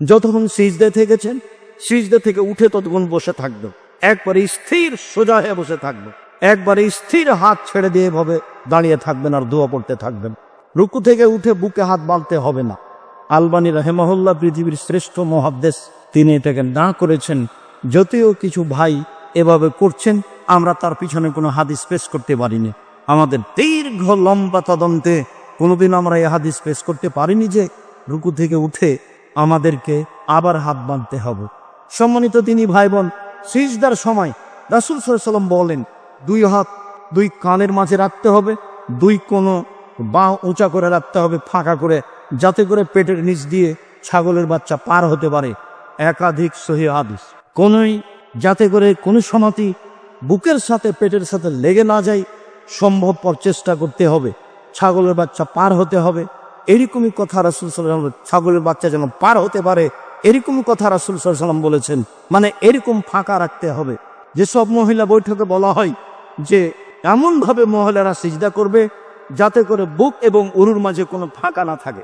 যতক্ষণ সিজদে থেকেছেন, সিজদে থেকে উঠে ততক্ষণ বসে থাকবে। একবারে স্থির সোজা হয়ে বসে থাকবে। একবারে স্থির হাত ছেড়ে দিয়ে এভাবে দাঁড়িয়ে থাকবেন আর দোয়া পড়তে থাকবেন। রুকু থেকে উঠে বুকে হাত বাঁধতে হবে না। আলবানী রাহেমাহুল্লাহ পৃথিবীর শ্রেষ্ঠ মহাদ্দেশ, তিনি এটাকে না করেছেন, যদিও কিছু ভাই এভাবে করছেন, আমরা তার পিছনে কোনো হাদিস পেশ করতে পারিনি। আমাদের দীর্ঘ লম্বা তদন্তে কোনোদিন আমরা এই হাদিস পেশ করতে পারিনি যে রুকু থেকে উঠে আমাদেরকে আবার হাত বাঁধতে হবে। সম্মানিত তিনি ভাই বোন সিজদার সময় রাসুল সাল্লাম বলেন, দুই হাত দুই কানের মাঝে রাখতে হবে, দুই কোনো বাঁ উঁচা করে রাখতে হবে, ফাঁকা করে, যাতে করে পেটের নিচ দিয়ে ছাগলের বাচ্চা পার হতে পারে। একাধিক সহি হাদিস। কোনোই যাতে করে কোনো সমাতি বুকের সাথে, পেটের সাথে লেগে না যায়, সম্ভবপর চেষ্টা করতে হবে। ছাগলের বাচ্চা পার হতে হবে এরকমই কথা রাসুল সাল্লাম ছাগলের বাচ্চা যেন পার হতে পারে এরকম কথা রাসুল সাল্লাম বলেছেন। মানে এরকম ফাঁকা রাখতে হবে। যেসব মহিলা বৈঠকে বলা হয় যে, এমনভাবে মহিলারা সিজদা করবে যাতে করে বুক এবং উরুর মাঝে কোনো ফাঁকা না থাকে।